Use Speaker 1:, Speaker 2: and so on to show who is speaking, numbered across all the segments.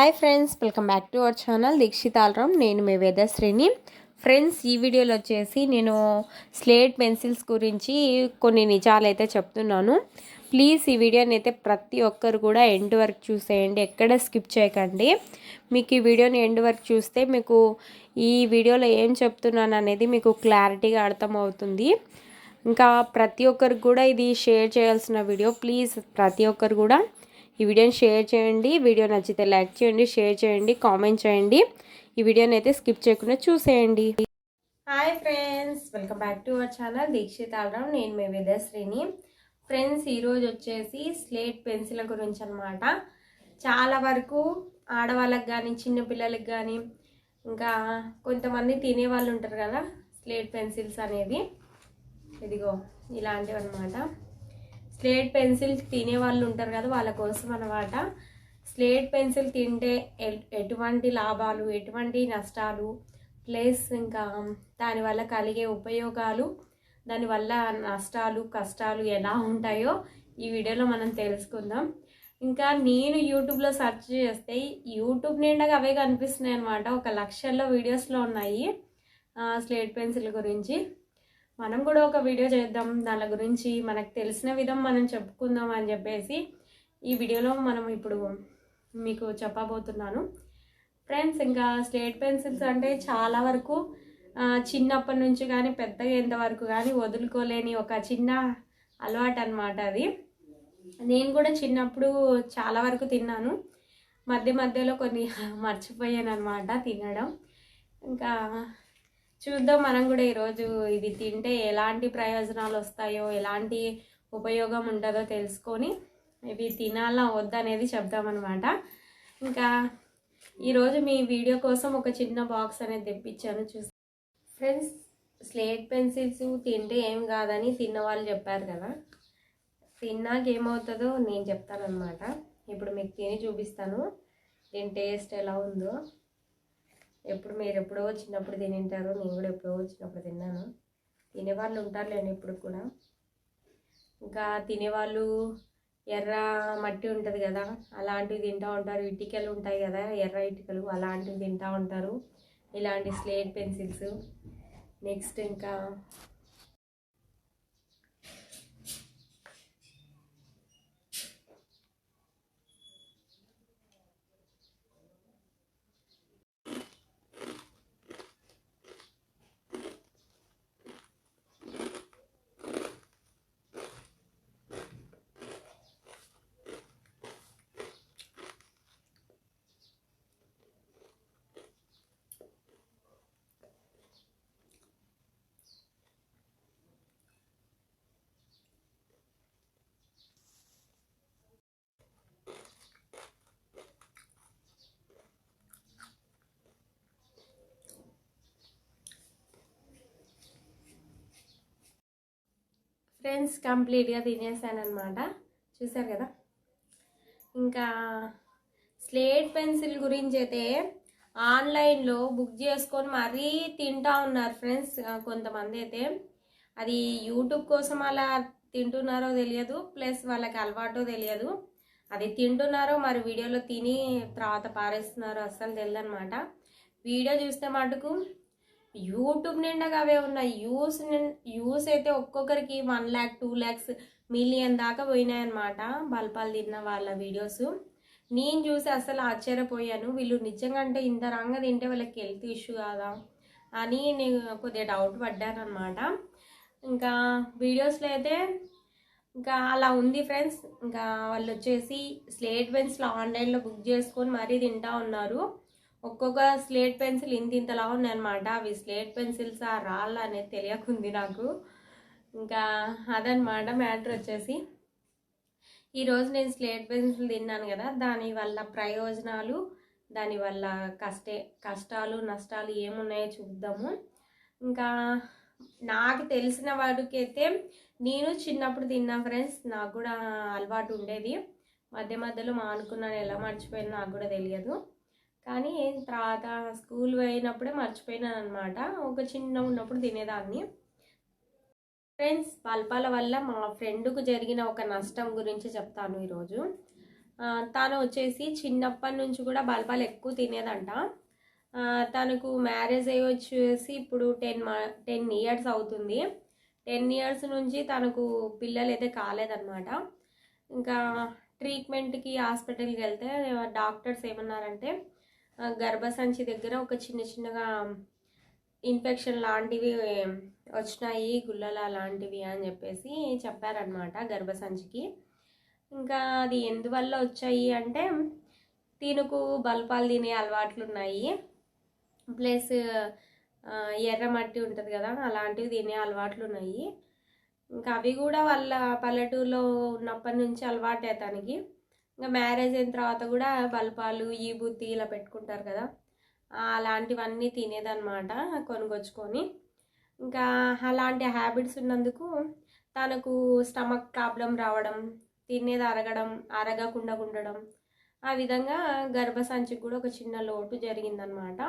Speaker 1: Hi friends welcome back to our channel Dikshit Alram. నేను మీ వేదశ్రీని friends ఈ వీడియోలో వచ్చేసి నేను స్లేట్ పెన్సిల్స్ గురించి కొన్ని నిజాలు అయితే చెప్తున్నాను. ప్లీజ్ ఈ వీడియోని అయితే ప్రతి ఒక్కరు కూడా ఎండ్ వరకు చూసేయండి ఎక్కడ స్కిప్ చేయకండి. మీకు ఈ వీడియోని ఎండ్ వరకు చూస్తే మీకు ఈ వీడియోలో ఏం చెప్తున్నాను అనేది మీకు క్లారిటీగా అర్థమవుతుంది. ఇంకా ప్రతి ఒక్కరికి కూడా ఇది షేర్ చేయాల్సిన వీడియో ప్లీజ్ ప్రతి ఒక్కరు కూడా. ఈ వీడియోని షేర్ చేయండి. వీడియో నచ్చితే లైక్ చేయండి షేర్ చేయండి కామెంట్ చేయండి. ఈ వీడియోని అయితే స్కిప్ చేయకుండా చూసేయండి. Hi friends welcome back to our channel. Dikshit Alram నేను మీ విద్యాశ్రీని ఫ్రెండ్స్ ఈరోజు వచ్చేసి స్లేట్ పెన్సిల్ గురించి అనమాట చాలా వరకు ఆడవాళ్ళకి కానీ చిన్నపిల్లలకి కానీ ఇంకా కొంతమంది తినే వాళ్ళు ఉంటారు కదా స్లేట్ పెన్సిల్స్ అనేది ఇదిగో ఇలాంటివి అనమాట స్లేట్ పెన్సిల్ తినే వాళ్ళు ఉంటారు కదా వాళ్ళ కోసం అనమాట స్లేట్ పెన్సిల్ తింటే ఎటువంటి లాభాలు ఎటువంటి నష్టాలు ప్లస్ ఇంకా దానివల్ల కలిగే ఉపయోగాలు దానివల్ల నష్టాలు కష్టాలు ఎలా ఉంటాయో ఈ వీడియోలో మనం తెలుసుకుందాం. ఇంకా నేను యూట్యూబ్లో సెర్చ్ చేస్తే యూట్యూబ్ నిండా అవే కనిపిస్తున్నాయి అనమాట ఒక లక్షల్లో వీడియోస్లో ఉన్నాయి స్లేట్ పెన్సిల్ గురించి. మనం కూడా ఒక వీడియో చేద్దాం. దాని గురించి మనకు తెలిసిన విధం మనం చెప్పుకుందాం అని చెప్పేసి ఈ వీడియోలో మనం ఇప్పుడు మీకు చెప్పబోతున్నాను. ఫ్రెండ్స్ ఇంకా స్లేట్ పెన్సిల్స్ అంటే చాలా వరకు చిన్నప్పటి నుంచి కానీ పెద్దగా ఎంతవరకు కానీ వదులుకోలేని ఒక చిన్న అలవాటు అనమాట అది. నేను కూడా చిన్నప్పుడు చాలా వరకు తిన్నాను. మధ్య మధ్యలో కొన్ని మర్చిపోయాను అనమాట తినడం. ఇంకా చూద్దాం మనం కూడా ఈరోజు ఇది తింటే ఎలాంటి ప్రయోజనాలు వస్తాయో ఎలాంటి ఉపయోగం ఉంటుందో తెలుసుకొని ఇవి తినాలా వద్దనేది చెప్దామన్నమాట. ఇంకా ఈరోజు మీ వీడియో కోసం ఒక చిన్న బాక్స్ అనేది తెప్పించాను చూసి ఫ్రెండ్స్ స్లేట్ పెన్సిల్స్ తింటే ఏం కాదని తిన్న వాళ్ళు చెప్పారు కదా. తిన్నాక ఏమవుతుందో నేను చెప్తానమాట ఇప్పుడు మీకు తిని చూపిస్తాను. దీని టేస్ట్ ఎలా ఉందో. ఎప్పుడు మీరు ఎప్పుడో చిన్నప్పుడు తినింటారు నేను కూడా ఎప్పుడో చిన్నప్పుడు తిన్నాను. తినేవాళ్ళు ఉంటారులేండి ఇప్పుడు కూడా. ఇంకా తినేవాళ్ళు ఎర్ర మట్టి ఉంటుంది కదా అలాంటివి తింటూ ఉంటారు. ఇటుకలు ఉంటాయి కదా ఎర్ర ఇటుకలు అలాంటివి తింటూ ఉంటారు. ఇలాంటి స్లేట్ పెన్సిల్స్. నెక్స్ట్ ఇంకా ఫ్రెండ్స్ కంప్లీట్గా తినేసాను అనమాట చూసారు కదా? ఇంకా స్లేట్ పెన్సిల్ గురించి అయితే ఆన్లైన్లో బుక్ చేసుకొని మరీ తింటా ఉన్నారు ఫ్రెండ్స్ కొంతమంది అయితే. అది యూట్యూబ్ కోసం అలా తింటున్నారో తెలియదు ప్లస్ వాళ్ళకి అలవాటో తెలియదు. అది తింటున్నారో మరి వీడియోలో తిని తర్వాత పారేస్తున్నారో అస్సలు తెలియదు అనమాట వీడియో చూస్తే మటుకు యూట్యూబ్ నిండా అవే ఉన్నాయి. యూస్ యూస్ అయితే ఒక్కొక్కరికి one lakh two lakhs million దాకా పోయినాయన్నమాట బల్పాలు తిన్న వాళ్ళ వీడియోస్. నేను చూసి అసలు ఆశ్చర్యపోయాను. వీళ్ళు నిజంగా అంటే ఇంత రంగా తింటే వాళ్ళకి హెల్త్ ఇష్యూ కాదా అని నేను కొద్దిగా డౌట్ పడ్డాను అనమాట ఇంకా వీడియోస్లో అయితే ఇంకా అలా ఉంది ఫ్రెండ్స్. ఇంకా వాళ్ళు వచ్చేసి స్లేట్ బెన్స్లో ఆన్లైన్లో బుక్ చేసుకొని మరీ తింటా ఉన్నారు. ఒక్కొక్క స్లేట్ పెన్సిల్ ఇంత ఇంతలా ఉన్నాయన్నమాట. అవి స్లేట్ పెన్సిల్స్ ఆ రాళ్ళ అనేది తెలియకుంది నాకు. ఇంకా అదనమాట మ్యాటర్ వచ్చేసి. ఈరోజు నేను స్లేట్ పెన్సిల్ తిన్నాను కదా దాని వల్ల ప్రయోజనాలు దాని వల్ల కష్టే కష్టాలు నష్టాలు ఏమున్నాయో చూద్దాము. ఇంకా నాకు తెలిసిన వాడికైతే నేను చిన్నప్పుడు తిన్నా ఫ్రెండ్స్ నాకు కూడా అలవాటు ఉండేది. మధ్య మధ్యలో మానుకున్నాను ఎలా మర్చిపోయాను నాకు కూడా తెలియదు. కానీ తర్వాత స్కూల్ పోయినప్పుడే మర్చిపోయినాను అనమాట ఒక చిన్న ఉన్నప్పుడు తినేదాన్ని. ఫ్రెండ్స్ పల్పాల వల్ల మా ఫ్రెండ్కు జరిగిన ఒక నష్టం గురించి చెప్తాను ఈరోజు. తను వచ్చేసి చిన్నప్పటి నుంచి కూడా బల్పాలు ఎక్కువ తినేదంట. తనకు మ్యారేజ్ అయ్యి వచ్చేసి ఇప్పుడు టెన్ మా టెన్ ఇయర్స్ అవుతుంది. టెన్ ఇయర్స్ నుంచి తనకు పిల్లలు అయితే కాలేదన్నమాట. ఇంకా ట్రీట్మెంట్కి హాస్పిటల్కి వెళ్తే డాక్టర్స్ ఏమన్నారంటే గర్భసంచి దగ్గర ఒక చిన్న చిన్నగా ఇన్ఫెక్షన్ లాంటివి వచ్చినాయి గుల్లల లాంటివి అని చెప్పేసి చెప్పారనమాట గర్భసంచికి. ఇంకా అది ఎందువల్ల వచ్చాయి అంటే తినుకు బల్పాలు తినే అలవాట్లు ఉన్నాయి. ప్లస్ ఎర్ర మట్టి ఉంటుంది కదా అలాంటివి తినే అలవాట్లు ఉన్నాయి. ఇంకా అవి కూడా వాళ్ళ పల్లెటూరులో ఉన్నప్పటి నుంచి అలవాటే తనకి. ఇంకా మ్యారేజ్ అయిన తర్వాత కూడా బల్పాలు ఈ బుద్ధి ఇలా పెట్టుకుంటారు కదా. అలాంటివన్నీ తినేదన్నమాట కొనుకొచ్చుకొని ఇంకా అలాంటి హ్యాబిట్స్ ఉన్నందుకు తనకు స్టమక్ ప్రాబ్లం రావడం తినేది అరగడం అరగకుండా ఉండడం ఆ విధంగా గర్భసంచికి కూడా ఒక చిన్న లోటు జరిగిందనమాట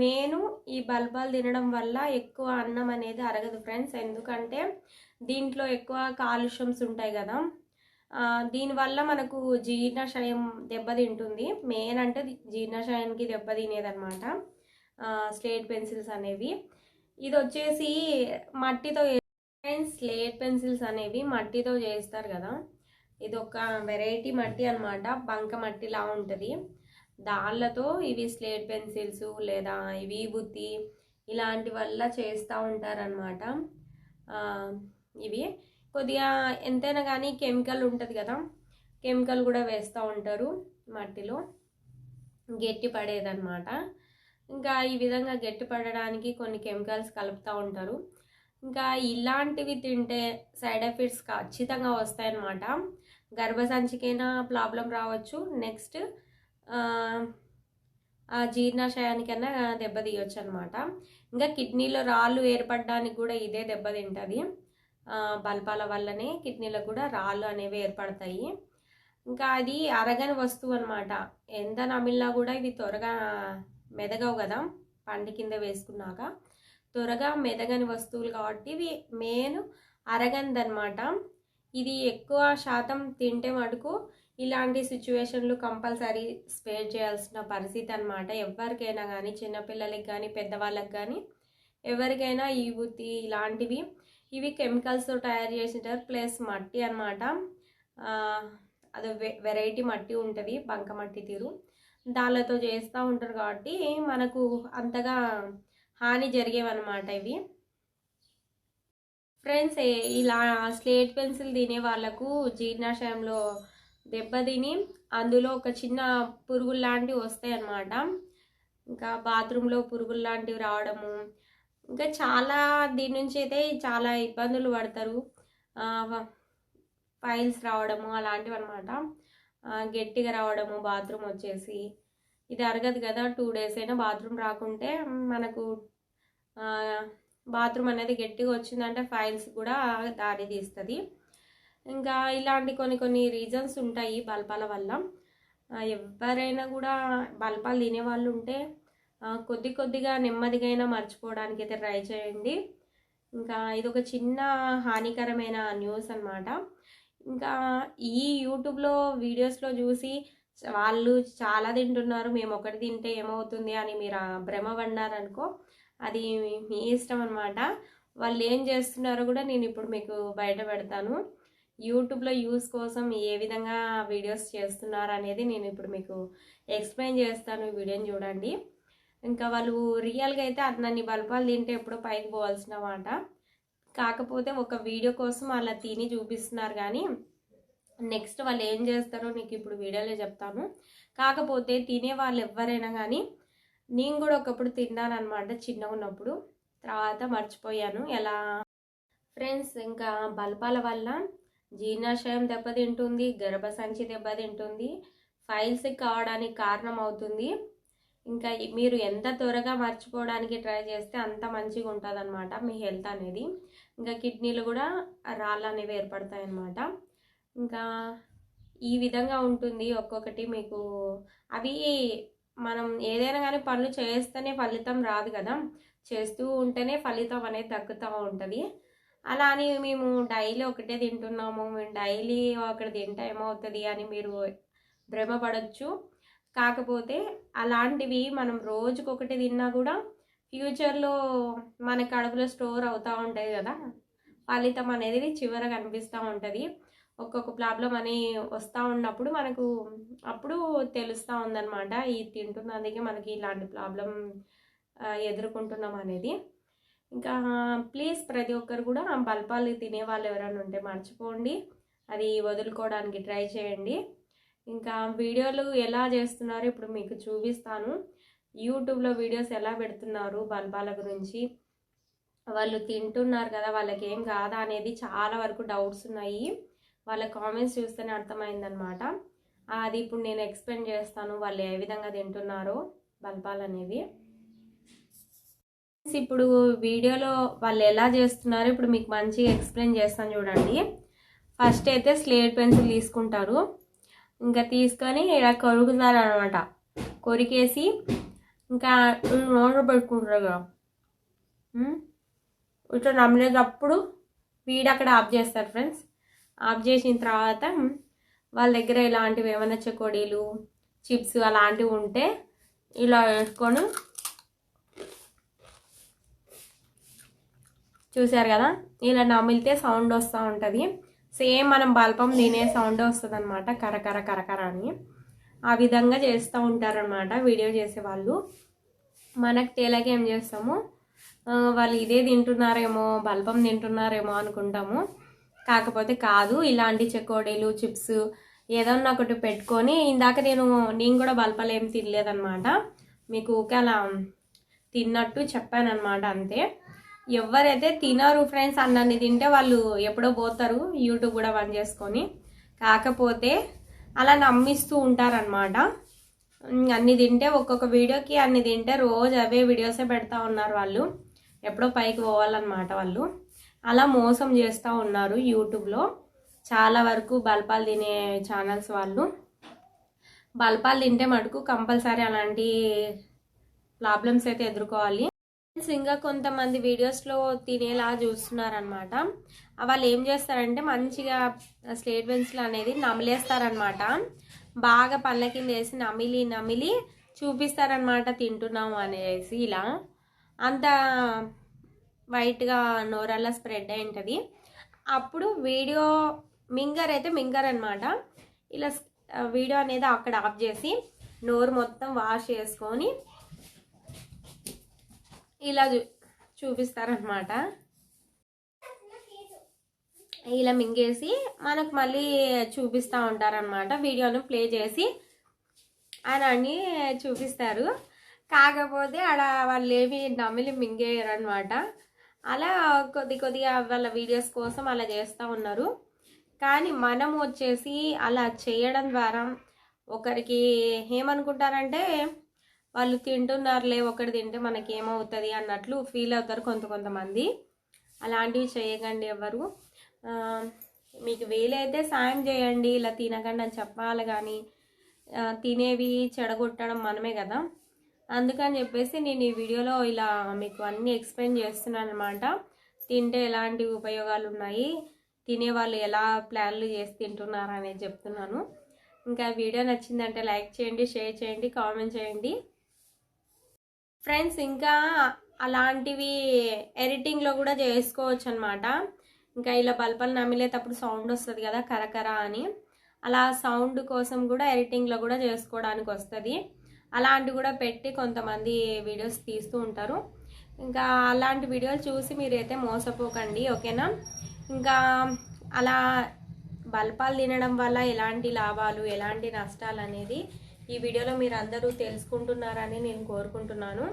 Speaker 1: మెయిన్ ఈ బల్బాలు తినడం వల్ల ఎక్కువ అన్నం అనేది అరగదు ఫ్రెండ్స్. ఎందుకంటే దీంట్లో ఎక్కువ కాలుష్యమ్స్ ఉంటాయి కదా. దీనివల్ల మనకు జీర్ణశయం దెబ్బతింటుంది. మెయిన్ అంటే జీర్ణశయానికి దెబ్బతినేదనమాట స్లేట్ పెన్సిల్స్ అనేవి. ఇది వచ్చేసి మట్టితో స్లేట్ పెన్సిల్స్ అనేవి మట్టితో చేస్తారు కదా. ఇది ఒక వెరైటీ మట్టి అనమాట బంక మట్టిలా ఉంటుంది. దాళ్ళతో ఇవి స్లేట్ పెన్సిల్స్ లేదా ఇవి బుత్తి ఇలాంటి వల్ల చేస్తూ ఉంటారనమాట ఇవి. కొద్దిగా ఎంతైనా కానీ కెమికల్ ఉంటుంది కదా కెమికల్ కూడా వేస్తూ ఉంటారు మట్టిలో. గట్టి పడేదన్నమాట. ఇంకా ఈ విధంగా గట్టి పడడానికి కొన్ని కెమికల్స్ కలుపుతూ ఉంటారు. ఇంకా ఇలాంటివి తింటే సైడ్ ఎఫెక్ట్స్ ఖచ్చితంగా వస్తాయన్నమాట. గర్భసంచికైనా ప్రాబ్లం రావచ్చు. నెక్స్ట్ ఆ జీర్ణాశయానికైనా దెబ్బతీయొచ్చు అనమాట ఇంకా కిడ్నీలో రాళ్ళు ఏర్పడడానికి కూడా ఇదే దెబ్బతింటుంది. బల్పాల వల్లనే కిడ్నీలో కూడా రాళ్ళు అనేవి ఏర్పడతాయి. ఇంకా అది అరగని వస్తువు అనమాట ఎంత నమిలినా కూడా ఇవి త్వరగా మెదగవు కదా పండు కింద వేసుకున్నాక. త్వరగా మెదగని వస్తువులు కాబట్టి ఇవి మెయిన్ అరగనిదనమాట ఇది ఎక్కువ శాతం తింటే మటుకు ఇలాంటి సిచ్యువేషన్లు కంపల్సరీ స్పేర్ చేయాల్సిన పరిస్థితి అనమాట ఎవరికైనా కానీ చిన్నపిల్లలకి కానీ పెద్దవాళ్ళకి కానీ ఎవరికైనా ఈ బుత్తి ఇలాంటివి ఇవి కెమికల్స్తో తయారు చేసింటారు ప్లస్ మట్టి అనమాట అది వెరైటీ మట్టి ఉంటుంది బంక మట్టి తీరు. దానితో చేస్తూ ఉంటారు కాబట్టి మనకు అంతగా హాని జరిగేవన్నమాట ఇవి. ఫ్రెండ్స్ ఇలా స్లేట్ పెన్సిల్ తినే వాళ్ళకు జీర్ణాశయంలో దెబ్బతిని అందులో ఒక చిన్న పురుగులు లాంటివి వస్తాయి అన్నమాట ఇంకా బాత్రూంలో పురుగులు లాంటివి రావడము ఇంకా చాలా దీని నుంచి అయితే చాలా ఇబ్బందులు పడతారు. ఫైల్స్ రావడము అలాంటివి అనమాట గట్టిగా రావడము బాత్రూమ్ వచ్చేసి ఇది అరగదు కదా టూ డేస్ అయినా బాత్రూమ్ రాకుంటే మనకు బాత్రూమ్ అనేది గట్టిగా వచ్చిందంటే ఫైల్స్ కూడా దారి తీస్తుంది. ఇంకా ఇలాంటి కొన్ని కొన్ని రీజన్స్ ఉంటాయి బల్పాల వల్ల. ఎవరైనా కూడా బల్పాలు తినే వాళ్ళు ఉంటే కొద్ది కొద్దిగా నెమ్మదిగా మర్చిపోవడానికి అయితే ట్రై చేయండి. ఇంకా ఇది ఒక చిన్న హానికరమైన న్యూస్ అన్నమాట. ఇంకా ఈ యూట్యూబ్లో వీడియోస్లో చూసి వాళ్ళు చాలా తింటున్నారు మేము ఒకటి తింటే ఏమవుతుంది అని మీరు భ్రమ పడినారనుకో అది మీ ఇష్టం అనమాట వాళ్ళు ఏం చేస్తున్నారో కూడా నేను ఇప్పుడు మీకు బయట పెడతాను. యూట్యూబ్లో యూస్ కోసం ఏ విధంగా వీడియోస్ చేస్తున్నారు అనేది నేను ఇప్పుడు మీకు ఎక్స్ప్లెయిన్ చేస్తాను ఈ వీడియోని చూడండి. ఇంకా వాళ్ళు రియల్గా అయితే అన్నన్ని బల్పాలు తింటే ఎప్పుడో పైకి పోవాల్సిన మాట కాకపోతే ఒక వీడియో కోసం అలా తిని చూపిస్తున్నారు కానీ నెక్స్ట్ వాళ్ళు ఏం చేస్తారో నీకు ఇప్పుడు వీడియోలో చెప్తాను. కాకపోతే తినే వాళ్ళు ఎవరైనా కానీ నేను కూడా ఒకప్పుడు తిన్నాను అనమాట చిన్నగా ఉన్నప్పుడు. తర్వాత మర్చిపోయాను. ఎలా? ఫ్రెండ్స్ ఇంకా బల్పాల వల్ల జీర్ణాశయం దెబ్బతింటుంది గర్భసంచి దెబ్బతింటుంది ఫైల్స్ కావడానికి కారణం అవుతుంది ఇంకా మీరు ఎంత త్వరగా మర్చిపోవడానికి ట్రై చేస్తే అంత మంచిగా ఉంటుంది అనమాట మీ హెల్త్ అనేది. ఇంకా కిడ్నీలు కూడా రాళ్ళు అనేవి ఏర్పడతాయి అన్నమాట ఇంకా ఈ విధంగా ఉంటుంది ఒక్కొక్కటి మీకు. అవి మనం ఏదైనా కానీ పనులు చేస్తేనే ఫలితం రాదు కదా. చేస్తూ ఉంటేనే ఫలితం అనేది తగ్గుతూ ఉంటుంది. అలా అని మేము డైలీ ఒకటే తింటున్నాము. మేము డైలీ ఒకటి తింటే ఏమవుతుంది అని మీరు భ్రమపడవచ్చు కాకపోతే అలాంటివి మనం రోజుకొకటి తిన్నా కూడా ఫ్యూచర్లో మన కడుపులో స్టోర్ అవుతూ ఉంటాయి కదా. ఫలితం అనేది చివర కనిపిస్తూ ఉంటుంది. ఒక్కొక్క ప్రాబ్లం అని వస్తూ ఉన్నప్పుడు మనకు అప్పుడు తెలుస్తూ ఉందన్నమాట. ఈ తింటున్నందుకే మనకి ఇలాంటి ప్రాబ్లం ఎదుర్కొంటున్నాం అనేది. ఇంకా ప్లీజ్ ప్రతి ఒక్కరు కూడా బల్పాలు తినే వాళ్ళు ఎవరైనా ఉంటే మర్చిపోండి. అది వదులుకోవడానికి ట్రై చేయండి. ఇంకా వీడియోలు ఎలా చేస్తున్నారో ఇప్పుడు మీకు చూపిస్తాను. యూట్యూబ్లో వీడియోస్ ఎలా పెడుతున్నారు బల్బాల గురించి. వాళ్ళు తింటున్నారు కదా వాళ్ళకి ఏం కాదా అనేది చాలా వరకు డౌట్స్ ఉన్నాయి. వాళ్ళ కామెంట్స్ చూస్తేనే అర్థమైందనమాట అది ఇప్పుడు నేను ఎక్స్ప్లెయిన్ చేస్తాను వాళ్ళు ఏ విధంగా తింటున్నారో బల్బాలు అనేవి ఇప్పుడు వీడియోలో వాళ్ళు ఎలా చేస్తున్నారో ఇప్పుడు మీకు మంచిగా ఎక్స్ప్లెయిన్ చేస్తాను చూడండి. ఫస్ట్ అయితే స్లేట్ పెన్సిల్ తీసుకుంటారు. ఇంకా తీసుకొని ఇలా కొరుకుతారు అనమాట కొరికేసి ఇంకా నోట్లో పెట్టుకుంటారు కదా ఇట్లా నమ్మలేటప్పుడు వీడు అక్కడ ఆఫ్ చేస్తారు ఫ్రెండ్స్. ఆఫ్ చేసిన తర్వాత వాళ్ళ దగ్గర ఇలాంటివి ఏమైనా చెకోడీలు చిప్స్ అలాంటివి ఉంటే ఇలా వేసుకొని చూశారు కదా? ఇలా నమిలితే సౌండ్ వస్తూ ఉంటుంది. సేమ్ మనం బల్పం తినే సౌండ్ వస్తుంది అనమాట కరకర కరకర అని. ఆ విధంగా చేస్తూ ఉంటారనమాట వీడియో చేసే వాళ్ళు మనకు తేలక ఏం చేస్తాము వాళ్ళు ఇదే తింటున్నారేమో బల్పం తింటున్నారేమో అనుకుంటాము. కాకపోతే కాదు ఇలాంటి చెకోడీలు చిప్స్ ఏదన్నా ఒకటి పెట్టుకొని ఇందాక నేను నేను కూడా బల్పాలు ఏం తినలేదన్నమాట. మీకు ఊకే అలా తిన్నట్టు చెప్పానమాట అంతే. ఎవరైతే తినరు ఫ్రెండ్స్ అన్నన్ని తింటే వాళ్ళు ఎప్పుడో పోతారు యూట్యూబ్ కూడా బంద్ చేసుకొని. కాకపోతే అలా నమ్మిస్తూ ఉంటారనమాట అన్ని తింటే ఒక్కొక్క వీడియోకి అన్ని తింటే రోజు అవే వీడియోసే పెడతా ఉన్నారు వాళ్ళు. ఎప్పుడో పైకి పోవాలన్నమాట వాళ్ళు. అలా మోసం చేస్తూ ఉన్నారు యూట్యూబ్లో చాలా వరకు బల్పాలు తినే ఛానల్స్ వాళ్ళు. బల్పాలు తింటే మటుకు కంపల్సరీ అలాంటి ప్రాబ్లమ్స్ అయితే ఎదుర్కోవాలి. ఇంకా కొంతమంది వీడియోస్లో తినేలా చూస్తున్నారనమాట వాళ్ళు ఏం చేస్తారంటే మంచిగా స్లేట్ పెన్సిల్ అనేది నమిలేస్తారనమాట బాగా పళ్ళ కింద వేసి నమిలి నమిలి చూపిస్తారనమాట తింటున్నాము అనేసి ఇలా. అంత వైట్గా నోరల్లా స్ప్రెడ్ అయి ఉంటుంది అప్పుడు వీడియో మింగర్ అయితే మింగర్ అనమాట ఇలా వీడియో అనేది అక్కడ ఆఫ్ చేసి నోరు మొత్తం వాష్ చేసుకొని ఇలా చూ చూపిస్తారనమాట ఇలా మింగేసి మనకు మళ్ళీ చూపిస్తూ ఉంటారనమాట వీడియోను ప్లే చేసి అని చూపిస్తారు. కాకపోతే ఆడ వాళ్ళు ఏమి నమిలి మింగేయరనమాట అలా కొద్ది కొద్దిగా వాళ్ళ వీడియోస్ కోసం అలా చేస్తూ ఉన్నారు. కానీ మనం వచ్చేసి అలా చేయడం ద్వారా ఒకరికి ఏమనుకుంటారంటే వాళ్ళు తింటున్నారులే ఒకటి తింటే మనకి ఏమవుతుంది అన్నట్లు ఫీల్ అవుతారు కొంత కొంతమంది. అలాంటివి చేయకండి ఎవరు మీకు వీలైతే సాయం చేయండి ఇలా తినకండి అని చెప్పాలి కానీ తినేవి చెడగొట్టడం మనమే కదా. అందుకని చెప్పేసి నేను ఈ వీడియోలో ఇలా మీకు అన్నీ ఎక్స్ప్లెయిన్ చేస్తున్నాను అనమాట తింటే ఎలాంటి ఉపయోగాలు ఉన్నాయి తినే వాళ్ళు ఎలా ప్లాన్లు చేసి తింటున్నారు అనేది చెప్తున్నాను. ఇంకా వీడియో నచ్చిందంటే లైక్ చేయండి షేర్ చేయండి కామెంట్ చేయండి. ఫ్రెండ్స్ ఇంకా అలాంటివి ఎడిటింగ్లో కూడా చేసుకోవచ్చు అనమాట ఇంకా ఇలా బల్బలు నమిలేటప్పుడు సౌండ్ వస్తుంది కదా కరకర అని. అలా సౌండ్ కోసం కూడా ఎడిటింగ్లో కూడా చేసుకోవడానికి వస్తుంది. అలాంటివి కూడా పెట్టి కొంతమంది వీడియోస్ తీస్తూ ఉంటారు. ఇంకా అలాంటి వీడియోలు చూసి మీరైతే మోసపోకండి ఓకేనా? ఇంకా అలా బల్పాలు తినడం వల్ల ఎలాంటి లాభాలు ఎలాంటి నష్టాలు అనేది ఈ వీడియోలో మీరు అందరూ తెలుసుకుంటున్నారని నేను కోరుకుంటున్నాను.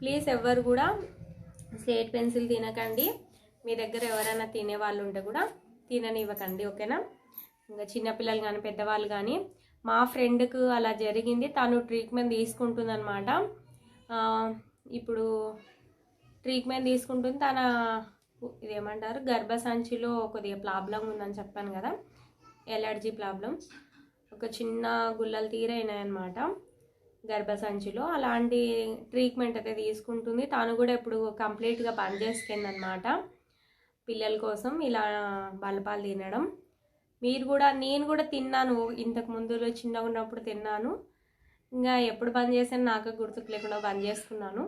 Speaker 1: ప్లీజ్ ఎవరు కూడా స్లేట్ పెన్సిల్ తినకండి. మీ దగ్గర ఎవరైనా తినే వాళ్ళు ఉంటే కూడా తిననివ్వకండి ఓకేనా? ఇంకా చిన్నపిల్లలు కానీ పెద్దవాళ్ళు కానీ మా ఫ్రెండ్కు అలా జరిగింది. తను ట్రీట్మెంట్ తీసుకుంటుందన్నమాట. ఇప్పుడు ట్రీట్మెంట్ తీసుకుంటుంది. తన ఇదేమంటారు? గర్భసంచిలో కొద్దిగా ప్రాబ్లం ఉందని చెప్పాను కదా. ఎలర్జీ ప్రాబ్లం ఒక చిన్న గుల్లలు తీరైనాయన్నమాట గర్భసంచిలో. అలాంటి ట్రీట్మెంట్ అయితే తీసుకుంటుంది. తాను కూడా ఇప్పుడు కంప్లీట్గా బంద్ అనమాట పిల్లల కోసం ఇలా బలపాలు తినడం. మీరు కూడా నేను కూడా తిన్నాను. ఇంతకు ముందులో చిన్నగా ఉన్నప్పుడు తిన్నాను. ఇంకా ఎప్పుడు బంద్ చేశాను నాకు గుర్తుకు లేకుండా బంద్ చేసుకున్నాను.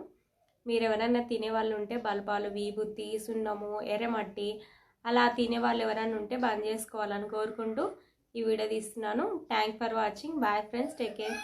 Speaker 1: మీరు ఎవరైనా తినేవాళ్ళు ఉంటే బల్పాలు వీబుత్తి సున్నము ఎర్రమట్టి అలా తినేవాళ్ళు ఎవరైనా ఉంటే బంద్ చేసుకోవాలని కోరుకుంటూ ఈ వీడియో తీస్తున్నాను. Thank for watching bye friends take care